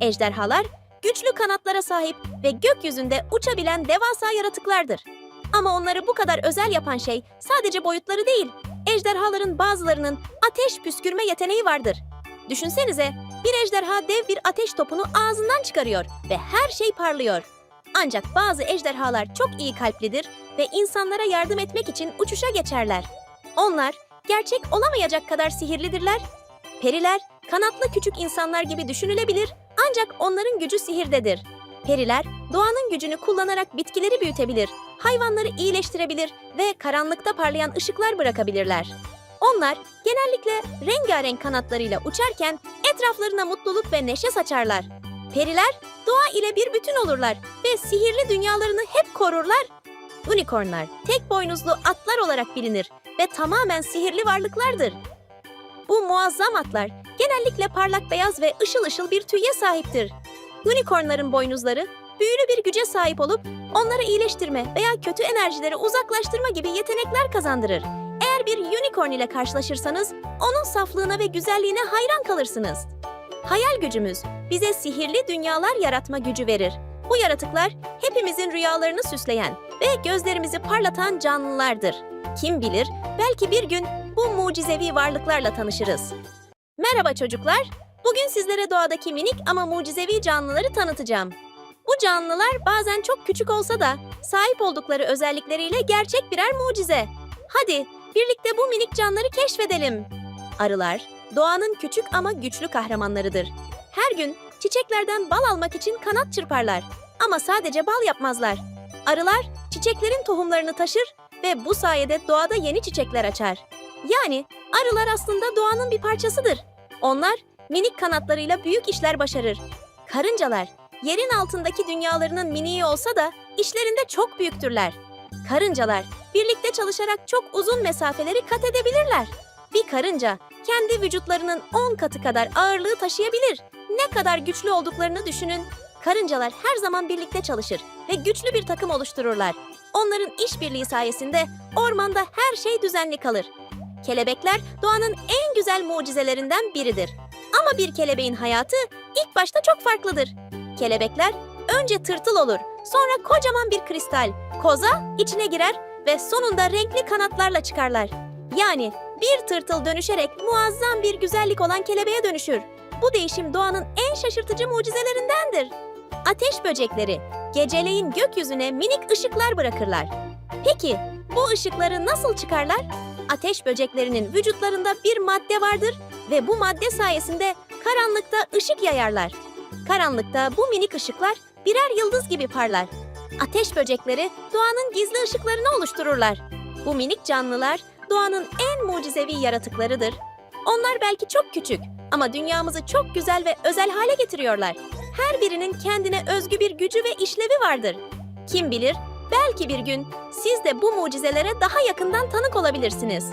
Ejderhalar güçlü kanatlara sahip ve gökyüzünde uçabilen devasa yaratıklardır. Ama onları bu kadar özel yapan şey sadece boyutları değil. Ejderhaların bazılarının ateş püskürme yeteneği vardır. Düşünsenize, bir ejderha dev bir ateş topunu ağzından çıkarıyor ve her şey parlıyor. Ancak bazı ejderhalar çok iyi kalplidir ve insanlara yardım etmek için uçuşa geçerler. Onlar gerçek olamayacak kadar sihirlidirler. Periler kanatlı küçük insanlar gibi düşünülebilir ancak onların gücü sihirdedir. Periler doğanın gücünü kullanarak bitkileri büyütebilir, hayvanları iyileştirebilir ve karanlıkta parlayan ışıklar bırakabilirler. Onlar genellikle rengarenk kanatlarıyla uçarken etraflarına mutluluk ve neşe saçarlar. Periler doğa ile bir bütün olurlar ve sihirli dünyalarını hep korurlar. Unicornlar tek boynuzlu atlar olarak bilinir ve tamamen sihirli varlıklardır. Bu muazzam atlar genellikle parlak beyaz ve ışıl ışıl bir tüye sahiptir. Unicornların boynuzları büyülü bir güce sahip olup onları iyileştirme veya kötü enerjileri uzaklaştırma gibi yetenekler kazandırır. Eğer bir unicorn ile karşılaşırsanız onun saflığına ve güzelliğine hayran kalırsınız. Hayal gücümüz bize sihirli dünyalar yaratma gücü verir. Bu yaratıklar hepimizin rüyalarını süsleyen ve gözlerimizi parlatan canlılardır. Kim bilir belki bir gün bu mucizevi varlıklarla tanışırız. Merhaba çocuklar. Bugün sizlere doğadaki minik ama mucizevi canlıları tanıtacağım. Bu canlılar bazen çok küçük olsa da sahip oldukları özellikleriyle gerçek birer mucize. Hadi birlikte bu minik canlıları keşfedelim. Arılar doğanın küçük ama güçlü kahramanlarıdır. Her gün çiçeklerden bal almak için kanat çırparlar ama sadece bal yapmazlar. Arılar çiçeklerin tohumlarını taşır ve bu sayede doğada yeni çiçekler açar. Yani arılar aslında doğanın bir parçasıdır. Onlar minik kanatlarıyla büyük işler başarır. Karıncalar yerin altındaki dünyalarının miniği olsa da işlerinde çok büyüktürler. Karıncalar birlikte çalışarak çok uzun mesafeleri kat edebilirler. Bir karınca kendi vücutlarının 10 katı kadar ağırlığı taşıyabilir. Ne kadar güçlü olduklarını düşünün. Karıncalar her zaman birlikte çalışır ve güçlü bir takım oluştururlar. Onların işbirliği sayesinde ormanda her şey düzenli kalır. Kelebekler doğanın en güzel mucizelerinden biridir. Ama bir kelebeğin hayatı ilk başta çok farklıdır. Kelebekler önce tırtıl olur, sonra kocaman bir kristal, koza içine girer ve sonunda renkli kanatlarla çıkarlar. Yani bir tırtıl dönüşerek muazzam bir güzellik olan kelebeğe dönüşür. Bu değişim doğanın en şaşırtıcı mucizelerindendir. Ateş böcekleri geceleyin gökyüzüne minik ışıklar bırakırlar. Peki bu ışıkları nasıl çıkarlar? Ateş böceklerinin vücutlarında bir madde vardır ve bu madde sayesinde karanlıkta ışık yayarlar. Karanlıkta bu minik ışıklar birer yıldız gibi parlar. Ateş böcekleri doğanın gizli ışıklarını oluştururlar. Bu minik canlılar doğanın en mucizevi yaratıklarıdır. Onlar belki çok küçük ama dünyamızı çok güzel ve özel hale getiriyorlar. Her birinin kendine özgü bir gücü ve işlevi vardır. Kim bilir belki bir gün siz de bu mucizelere daha yakından tanık olabilirsiniz.